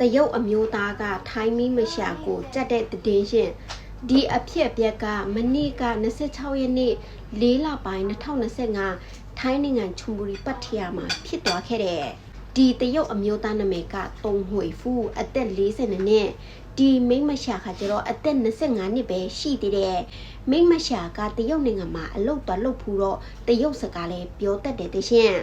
တရုတ်အမျိုးသားကထိုင်းမီမရှာကိုကြက်တဲ့တည်င်းရှင်ဒီအဖြစ်အပျက်ကမနေ့က26ရက်နေ့4လပိုင်း2025ထိုင်းနိုင်ငံချွန်ဘူရီပတ်ထီယာမှာဖြစ်သွားခဲ့တဲ့ဒီတရုတ်အမျိုးသားနာမည်ကတုံဟွေဖူးအသက်40နှစ်ဒီမိမရှာခါကျတော့အသက်25နှစ်ပဲရှိသေးတယ်မိမရှာကတရုတ်နိုင်ငံမှာအလုပ်သွားလုပ်ဖူးတော့တရုတ်စကားလည်းပြောတတ်တယ်တရှင်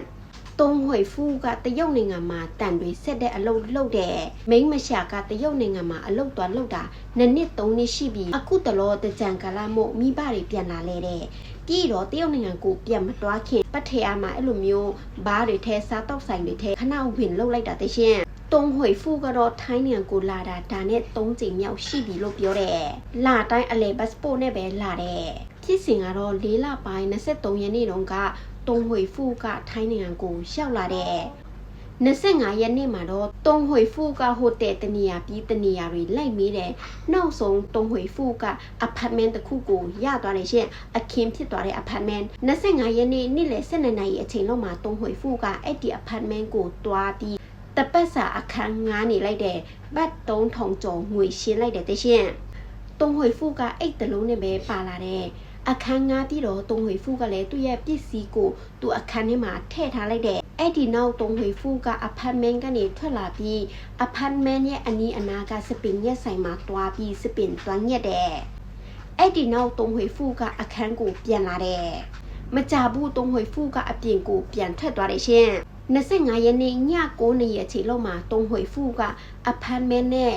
တုံးဟွေဖူးကတရုတ်နိုင်ငံမှာတန်တွေဆက်တဲ့အလုပ်လုပ်တယ်မိန်းမရှာကတရုတ်နိုင်ငံမှာအလုပ်သွားလုပ်တာနှစ်နှစ်သုံးနှစ်ရှိပြီအခုတလောတကြံကာလမို့မိဘတွေပြန်လာလဲတဲ့ပြီးတော့တရုတ်နိုင်ငံကိုပြန်မတွားခင်ပတ်ထေအားမှာအဲ့လိုမျိုးဘားတွေထဲစားတောက်ဆိုင်တွေထဲခဏဝင်လုပ်လိုက်တာတရှင်တုံးဟွေဖူးကတော့ထိုင်းနိုင်ငံကိုလာတာဒါနဲ့၃ချိန်မြောက်ရှိပြီလို့ပြောတယ်လာတိုင်းအလဲပတ်စပို့နဲ့ပဲလာတယ်ဖြစ်စဉ်ကတော့၄လပိုင်း23ရက်နေ့တုန်းက တုံဟွေဖူးကထိုင်းနိုင်ငံကိုရောက်လာတဲ့25ရက်နေ့မှာတော့တုံဟွေဖူးကဟိုတယ်တနေရာပြီးတနေရာတွေလိုက်မေးတယ်နောက်ဆုံးတုံဟွေဖူးကအဖတ်မန်တစ်ခုကိုရသွားတယ်ရှင်အခင်းဖြစ်သွားတဲ့အဖတ်မန်25ရက်နေ့နေ့လယ်12နာရီအချိန်လောက်မှာတုံဟွေဖူးကအဲ့ဒီအဖတ်မန်ကိုတွားပြီးတပတ်စာအခန်းငားနေလိုက်တဲ့ဘတ်3000ကျော်ငွေရှင်းလိုက်တယ်တရှင်တုံဟွေဖူးကအိတ်တလုံးနဲ့ပဲပါလာတဲ့ အခန်းငားပြီးတော့တုံဟွေဖူးကလည်းသူ့ရဲ့ပစ္စည်းကိုသူ့အခန်းထဲမှာထည့်ထားလိုက်တယ်အဲ့ဒီနောက်တုံဟွေဖူးကအဖတ်မန်ကနေထွက်လာပြီးအဖတ်မန်ရဲ့အနီးအနားကစပင်ရက်ဆိုင်မှာတွားပြီးစပင်တွန်းညက်တယ်အဲ့ဒီနောက်တုံဟွေဖူးကအခန်းကိုပြန်လာတယ်မကြဘူးတုံဟွေဖူးကအပြင်ကိုပြန်ထွက်သွားတယ်ရှင်25ရက်နေ့ည9နာရီအချိန်လောက်မှာတုံဟွေဖူးကအဖတ်မန်နဲ့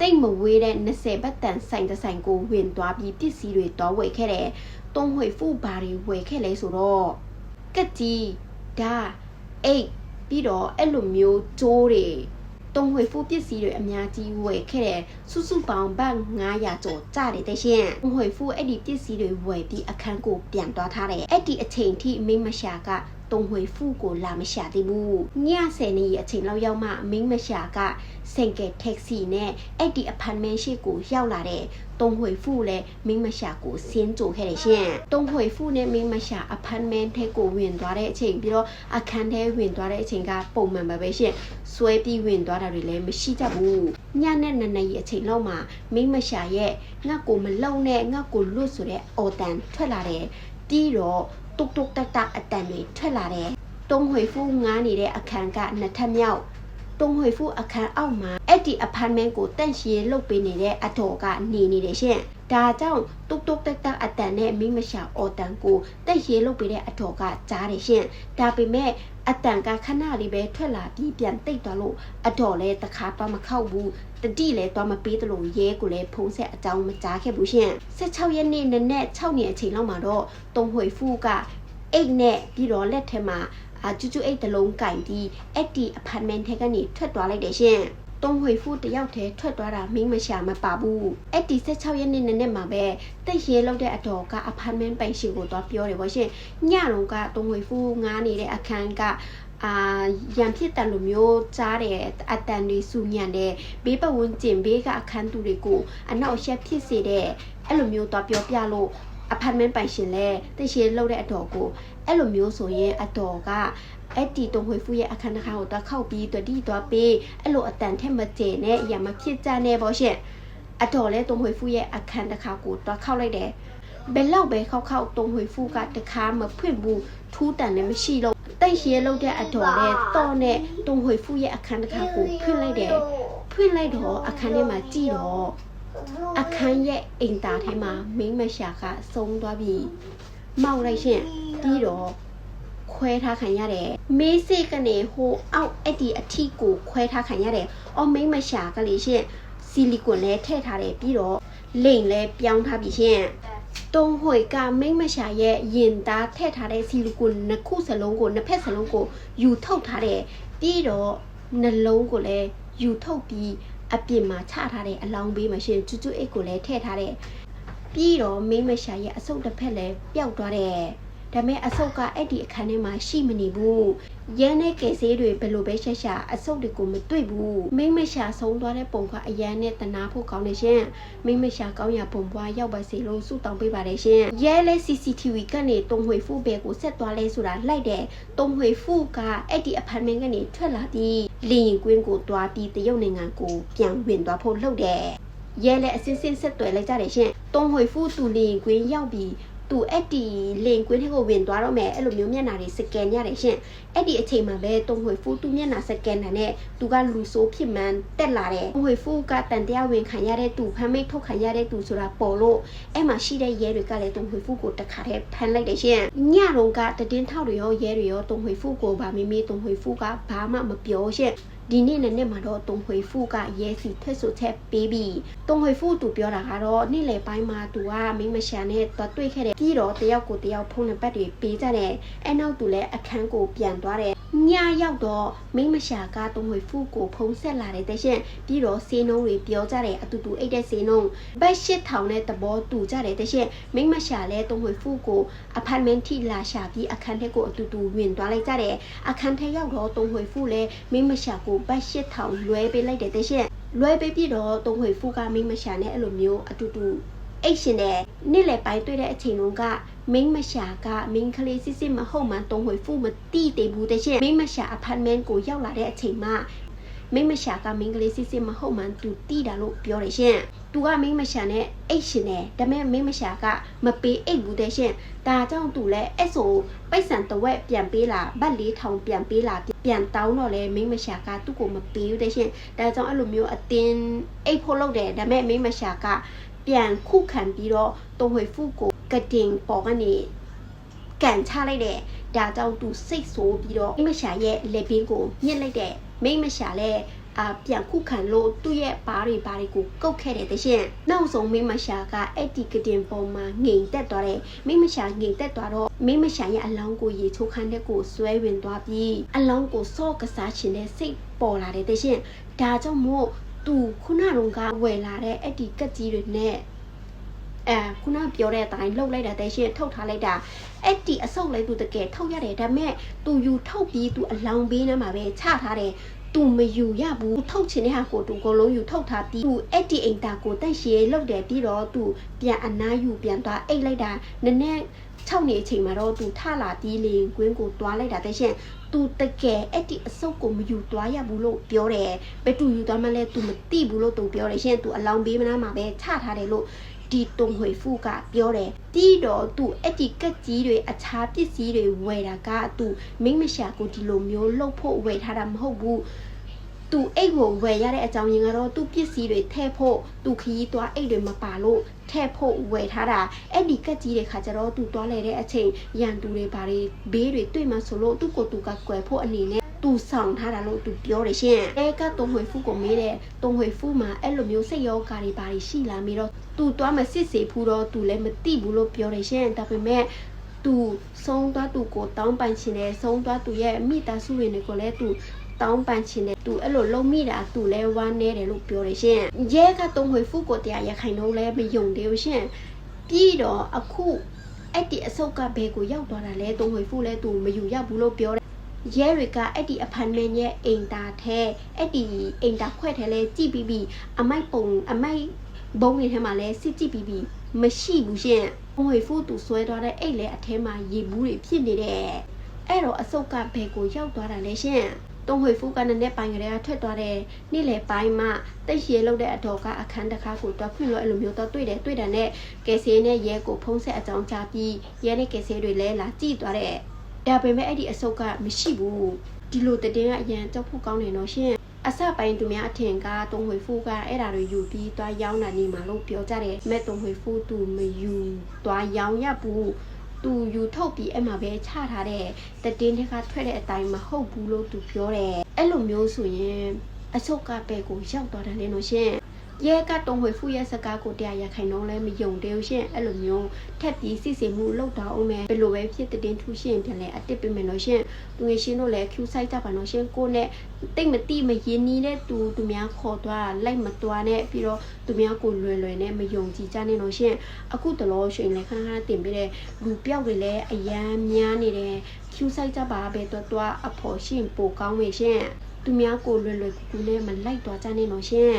တိတ်မဝေးတဲ့20ဘတ်တန်ဆိုင်တစ်ဆိုင်ကိုဝင်သွားပြီးပစ္စည်းတွေတော့ဝယ်ခဲ့တယ်။တုံးဝေဖူဘာတွေဝယ်ခဲ့လဲဆိုတော့ကက်ကြီးဒါအိတ်ပြီးတော့အဲ့လိုမျိုးကျိုးတွေတုံးဝေဖူပစ္စည်းတွေအများကြီးဝယ်ခဲ့တယ်စုစုပေါင်းဘတ်900ကျော်ကြတယ်တဲ့ရှင်တုံးဝေဖူအဲ့ဒီပစ္စည်းတွေဝယ်ပြီးအခန်းကိုပြန်သွားထားတယ်အဲ့ဒီအချိန်ထိမိမရှာက တုံးဝေဖူကိုလာမရှာသေးဘူးည10နာရီအချိန်လောက်ရောက်မှမိမရှာကစင်ကယ်တက္ကစီနဲ့အဲ့ဒီအဖန်မန်ရှိကိုရောက်လာတဲ့တုံးဟွေဖူလည်းမိမရှာကိုဆင်းကြိုခဲ့တယ်ရှင်တုံးဟွေဖူနဲ့မိမရှာအဖန်မန်ထဲကိုဝင်သွားတဲ့အချိန်ပြီးတော့အခန်းထဲဝင်သွားတဲ့အချိန်ကပုံမှန်ပါပဲရှင်ဆွဲပြီးဝင်သွားတာတွေလည်းမရှိကြဘူးညနဲ့နနရီအချိန်လောက်မှာမိမရှာရဲ့ငါ့ကိုမလုံနဲ့ငါ့ကိုလွတ်ဆိုတဲ့အော်တန်ထွက်လာတယ်ပြီးတော့ တုတ်တုတ်တက်တက်အတန်တွေထွက်လာတယ်တုံးဟွေဖူငားနေတဲ့အခန်းကနှစ်ထပ်မြောက်တုံးဟွေဖူအခန်းအောက်မှာအဲ့ဒီအဖမ်းမန်းကိုတန့်ရှင်းလုပ်ပေးနေတဲ့အတော်ကနေနေတယ်ရှင်ဒါကြောင့်တုတ်တုတ်တက်တက်အတန်နဲ့မိမရှာအော်တန်ကိုတက်ရှင်းလုပ်ပေးတဲ့အတော်ကကြားတယ်ရှင်ဒါပေမဲ့အတန်ကခဏလေးပဲထွက်လာပြီးပြန်တိတ်သွားလို့အတော်လဲတခါတော့မခောက်ဘူး တတိလဲတော့မပေးသလိုရဲကိုလည်းဖုံးဆက်အကြောင်းမကြားခဲ့ဘူးရှင်16ရက်နေ့နနက်6နှစ်အချိန်လောက်မှာတော့တုံဟွေဖူကအိတ်နဲ့ပြီးတော့လက်ထဲမှာအာကျူကျူအိတ်တလုံးကင်ပြီးအဲ့ဒီအဖတ်မန်ထဲကနေထွက်သွားလိုက်တယ်ရှင်တုံးဝေဖူတယောက်တည်းထွက်သွားတာမိမရှာမပါဘူးအဲ့ဒီ16ရက်နေ့နဲ့မှာပဲတိတ်ရဲလောက်တဲ့အတော်ကအဖတ်မန်ပိုင်ရှင်ကိုတော့ပြောတယ်ဗောရှင်ညတော့ကတုံးဝေဖူငားနေတဲ့အခန်းက အာရံဖြစ်တယ်လို့မျိုးကြားတယ်အတန်တွေစူညံတယ်ဘေးပဝန်းကျင်ဘေးကအခန်းသူတွေကိုအနောက်ရှက်ဖြစ်စေတဲ့အဲ့လိုမျိုးတော့ပြောပြလို့အဖတ်မန်ပိုင်ရှင်လဲတိတ်ရဲလောက်တဲ့အတော်ကိုအဲ့လိုမျိုးဆိုရင်အတော်ကအဲ့ဒီတုံဝေဖူရဲ့အခန်းတစ်ခါကိုတော့ခောက်ပြီးတတိတော့ပေးအဲ့လိုအတန်ထက်မကျင်နဲ့ရမဖြစ်ကြနဲ့ပေါ့ရှင်အတော်လဲတုံဝေဖူရဲ့အခန်းတစ်ခါကိုတော့ခောက်လိုက်တယ်ဘယ်လောက်ပဲခောက်ခောက်တုံဝေဖူကတခါမဖွင့်ဘူးထူးတန်လည်းမရှိလို့ တိတ်ရဲလောက်တဲ့အတော်လဲတော့နဲ့တုံဝေဖူရဲ့အခန်းတစ်ခါကိုဖွင့်လိုက်တယ်ဖွင့်လိုက်တော့အခန်းထဲမှာကြည့်တော့အခန်းရဲ့အိမ်သားထဲမှာမိမရှာကဆုံးသွားပြီမောက်လိုက်ရှင်ပြီးတော့ခွဲထားခံရတယ်မေးစိတ်ကနေဟိုအောက်အဲ့ဒီအထီကိုခွဲထားခံရတယ်အော်မိမရှာကလေးရှင်ဆီလီကွန်လည်းထည့်ထားတယ်ပြီးတော့လိမ်လည်းပြောင်းထားပြီရှင် တုံးဟွေကမိမရှာရဲ့ရင်သားထည့်ထားတဲ့ဆီလီကွန်နှစ်ခုစလုံးကိုနှစ်ဖက်စလုံးကိုယူထုတ်ထားတယ်ပြီးတော့နှလုံးကိုလည်းယူထုတ်ပြီးအပြင်မှာချထားတဲ့အလောင်းဘေးမှာရှင်ကျူကျူအိတ်ကိုလည်းထည့်ထားတယ်ပြီးတော့မိမရှာရဲ့အဆုတ်တစ်ဖက်လည်းပျောက်သွားတယ်ဒါပေမဲ့အဆုတ်ကအဲ့ဒီအခန်းထဲမှာရှိမနေဘူး ရဲနဲ့ကယ်ဆေးတွေဘယ်လိုပဲရှာရှာအဆုတ်တွေကိုမတွေ့ဘူးမိမရှာဆုံးသွားတဲ့ပုံကအရန်နဲ့တနာဖို့ကောင်းနေရှင်မိမရှာကောင်းရပုံပွားရောက်ပါစေလို့ဆုတောင်းပေးပါတယ်ရှင်ရဲလဲ CCTV ကနေတုံဝေဖူဘဲကိုဆက်သွားလဲဆိုတာလိုက်တယ်တုံဝေဖူကအဲ့ဒီအဖမ်းမင်းကနေထွက်လာပြီးလီရင်ကွင်းကိုတွားပြီးတရုတ်နိုင်ငံကိုပြန်ဝင်သွားဖို့လှုပ်တယ်ရဲလဲအစင်းစင်းဆက်သွယ်လိုက်ကြတယ်ရှင်တုံဝေဖူသူလီရင်ကွင်းရောက်ပြီး သူအဲ့ဒီလင်ကွင်းထဲကိုဝင်သွားတော့မယ်အဲ့လိုမျိုးမျက်နှာတွေစကန်ရတယ်ရှင်အဲ့ဒီအချိန်မှာပဲတုံဝေဖူသူမျက်နှာစကန်တာနဲ့သူကလူဆိုးဖြစ်မှန်းတက်လာတယ်တုံဝေဖူကတန်တရားဝင်ခံရတဲ့သူဖမ်းမိတ်ထုတ်ခံရတဲ့သူဆိုတာပေါ်လို့အဲ့မှာရှိတဲ့ရဲတွေကလည်းတုံဝေဖူကိုတခါတည်းဖမ်းလိုက်တယ်ရှင်ညတော့ကတည်င်းထောက်တွေရောရဲတွေရောတုံဝေဖူကိုဗာမိမိတုံဝေဖူကဘာမှမပြောရှင် ဒီနေ့နဲ့နေ့မှာတော့တုံဝေဖူကရဲစီထွက်ဆိုချက်ပေးပြီးတုံဝေဖူသူပြောတာကတော့နေ့လယ်ပိုင်းမှာသူကမိမရှာနဲ့တွားတွေ့ခဲ့တယ်ပြီးတော့တယောက်ကိုတယောက်ဖုန်းနံပါတ်တွေပေးကြတယ်အဲ့နောက်သူလည်းအခန်းကိုပြန်သွားတယ် ညရောက်တော့မိမရှာကတုံဝေဖူကိုဖုံးဆက်လာတဲ့တဲ့ရှင်ပြီးတော့စေနှုံးတွေပြောကြတယ်အတူတူအိတ်တဲ့စေနှုံးဘက်ရှစ်ထောင်တဲ့သဘောတူကြတယ်တဲ့ရှင်မိမရှာလဲတုံဝေဖူကိုအဖတ်မန်ထိလာရှာပြီးအခန်းထဲကိုအတူတူဝင်သွားလိုက်ကြတယ်အခန်းထဲရောက်တော့တုံဝေဖူလဲမိမရှာကိုဘက်ရှစ်ထောင်လွဲပေးလိုက်တယ်တဲ့ရှင်လွဲပေးပြီးတော့တုံဝေဖူကမိမရှာနဲ့အဲ့လိုမျိုးအတူတူ အိတ်ရှင်တဲ့နေ့လယ်ပိုင်းတွေ့တဲ့အချိန်တုန်းကမင်းမရှာကမင်းကလေးစစ်စစ်မဟုတ်မှတုံးဝေဖူမတိတေဘူးတဲ့ရှင်မင်းမရှာအဖတ်မန်ကိုရောက်လာတဲ့အချိန်မှာမင်းမရှာကမင်းကလေးစစ်စစ်မဟုတ်မှသူတိတာလို့ပြောတယ်ရှင်သူကမင်းမရှာနဲ့အိတ်ရှင်တယ်ဒါပေမဲ့မင်းမရှာကမပေးအိတ်ဘူးတဲ့ရှင်ဒါကြောင့်သူလည်းအဲ့ဆိုပိတ်ဆန်တဝက်ပြန်ပေးလာဗတ်လေးထောင်ပြန်ပေးလာပြန်တောင်းတော့လေမင်းမရှာကသူ့ကိုမပေးဘူးတဲ့ရှင်ဒါကြောင့်အဲ့လိုမျိုးအတင်းအိတ်ဖို့လုပ်တယ်ဒါပေမဲ့မင်းမရှာက ပြန်ခုခံပြီးတော့တုံးဝေဖူကိုကတင်ပေါ်ကနေကန်ချလိုက်တယ်ဒါကြောင့်သူစိတ်ဆိုးပြီးတော့မိမရှာရဲ့လက်ပင်ကိုညှစ်လိုက်တယ်မိမရှာလည်းအာပြန်ခုခံလို့သူ့ရဲ့ဘားတွေဘာတွေကိုကုတ်ခဲ့တယ်တရှင်နောက်ဆုံးမိမရှာကအဲ့ဒီကတင်ပေါ်မှာငိမ်တက်သွားတယ်မိမရှာငိမ်တက်သွားတော့မိမရှာရဲ့အလောင်းကိုရေချိုးခန်းတဲ့ကိုဆွဲဝင်သွားပြီးအလောင်းကိုစော့ကစားချင်တဲ့စိတ်ပေါ်လာတယ်တရှင်ဒါကြောင့်မို့ သူခုနကဝယ်လာတဲ့အဲ့ဒီကက်ကြီးတွေနဲ့အဲခုနပြောတဲ့အတိုင်းလှုပ်လိုက်တာတဲ့ရှင်ထုတ်ထားလိုက်တာအဲ့ဒီအဆုပ်လေးသူတကယ်ထုတ်ရတယ်ဒါပေမဲ့သူယူထုတ်ပြီးသူအလောင်းပေးနေမှာပဲချထားတယ် သူမယူရဘူးထုတ်ချင်တဲ့ဟာကိုသူကိုလုံးယူထုတ်ထားပြီးသူအဲ့ဒီအိမ်တာကိုတက်ရှည်လောက်တယ်ပြီးတော့သူပြန်အနားယူပြန်သွားအိတ်လိုက်တာနည်းနည်း6နေအချိန်မှာတော့သူထလာပြီးလေကွင်းကိုတွားလိုက်တာတဲ့ရှင်သူတကယ်အဲ့ဒီအစုပ်ကိုမယူသွားရဘူးလို့ပြောတယ်ဘယ်သူယူသွားမှလဲသူမသိဘူးလို့သူပြောတယ်ရှင်သူအလောင်းပေးမနာမှာပဲချထားတယ်လို့ ဒီတုံဝေဖူကပြောတယ်တီးတော့သူအဲ့ဒီကက်ကြီးတွေအခြားပစ္စည်းတွေဝယ်တာကသူမိမရှာကိုဒီလိုမျိုးလှုပ်ဖို့ဝယ်ထားတာမဟုတ်ဘူးသူအိတ်ကိုဝယ်ရတဲ့အကြောင်းရင်းကတော့သူပစ္စည်းတွေထည့်ဖို့သူခရီးသွားအိတ်တွေမပါလို့ထည့်ဖို့ဝယ်ထားတာအဲ့ဒီကက်ကြီးတွေခါကျတော့သူသွားလေတဲ့အချိန်ရန်သူတွေဘာတွေဘေးတွေတွေ့မှဆိုလို့သူ့ကိုသူကကွယ်ဖို့အနေနဲ့ သူဆောင်ထားတာလို့သူပြောတယ်ရှင်။အဲကတုံဝေဖူကိုမေးတယ်။တုံဝေဖူမှာအဲ့လိုမျိုးစိတ်ရောဂါတွေဘာတွေရှိလာမေးတော့သူသွားမစစ်စေဘူးတော့သူလည်းမသိဘူးလို့ပြောတယ်ရှင်။ဒါပေမဲ့သူဆုံးသွားသူကိုတောင်းပန်ချင်တယ်ဆုံးသွားသူရဲ့မိသားစုဝင်တွေကိုလည်းသူတောင်းပန်ချင်တယ်သူအဲ့လိုလုံးမိတာသူလဲဝမ်းနေတယ်လို့ပြောတယ်ရှင်ရဲကတုံဝေဖူကိုတရားရခိုင်တော့လဲမယုံသေးဘူးရှင်ပြီးတော့အခုအဲ့ဒီအဆုတ်ကဘဲကိုရောက်သွားတာလဲတုံဝေဖူလဲသူမယူရဘူးလို့ပြောတယ် ရဲတွေကအဲ့ဒီအဖန်မင်းရဲ့အိမ်တာထဲအဲ့ဒီအိမ်တာခွဲထဲလဲကြည့်ပြီးပြီးအမိုက်ပုံအမိုက်ဘုံတွေထဲမှာလဲစစ်ကြည့်ပြီးပြီးမရှိဘူးရှင်။ငွေဖို့သူဆွဲသွားတဲ့အိတ်လဲအထဲမှာရေဘူးတွေဖြစ်နေတယ်။အဲ့တော့အစုပ်ကဘယ်ကိုရောက်သွားတာလဲရှင်။တုံးဝေဖူကလည်းနဲ့ပိုင်ကလေးကထွက်သွားတဲ့နေ့လေပိုင်းမှတိတ်ရှည်လောက်တဲ့အတော်ကအခန်းတစ်ခါကိုတွားဖွင့်လို့အဲ့လိုမျိုးတော့တွေ့တယ်တွေ့တယ်နဲ့ကယ်ဆေးနဲ့ရဲကိုဖုံးဆက်အကြောင်းကြားပြီးရဲနဲ့ကယ်ဆေးတွေလဲလာကြည့်သွားတဲ့ ဒါပေမဲ့အဲ့ဒီအစုပ်ကမရှိဘူးဒီလိုတည်င်းကအရန်ကြောက်ဖို့ကောင်းတယ်နော်ရှင်အစပိုင်းသူများအထင်ကတုံးဝေဖူကအဲ့ဒါတွေယူပြီးသွားရောင်းတာနေမှာလို့ပြောကြတယ်မဲ့တုံးဝေဖူသူမယူသွားရောင်းရဘူးသူယူထုတ်ပြီးအဲ့မှာပဲချထားတဲ့တည်င်းတွေကထွက်တဲ့အတိုင်းမဟုတ်ဘူးလို့သူပြောတယ်အဲ့လိုမျိုးဆိုရင်အဆုတ်ကပဲကိုရောက်သွားတယ်လေလို့ရှင် ရဲကတုံးဝေဖူရဲ့စကားကိုတရားရခိုင်တော့လဲမယုံသေးဘူးရှင်အဲ့လိုမျိုးထက်ပြီးစစ်စီမှုလောက်တော့အောင်မယ်ဘယ်လိုပဲဖြစ်တဲ့တင်ထူရှင်ပြန်လဲအတစ်ပြမယ်လို့ရှင်သူငယ်ရှင်တို့လည်း Q site ကြပါတော့ရှင်ကိုနဲ့တိတ်မတိမရင်းနီးတဲ့သူသူများခေါ်သွားလိုက်မသွားနဲ့ပြီးတော့သူများကိုလွယ်လွယ်နဲ့မယုံကြည်ကြနဲ့လို့ရှင်အခုတလောရှင်လည်းခဏခဏတင်ပေးတဲ့လူပြောက်တွေလည်းအယမ်းများနေတယ် Q site ကြပါပဲတော့တော့အဖို့ရှင်ပိုကောင်းမေရှင်သူများကိုလွယ်လွယ်ကူကူနဲ့မလိုက်သွားကြနဲ့လို့ရှင်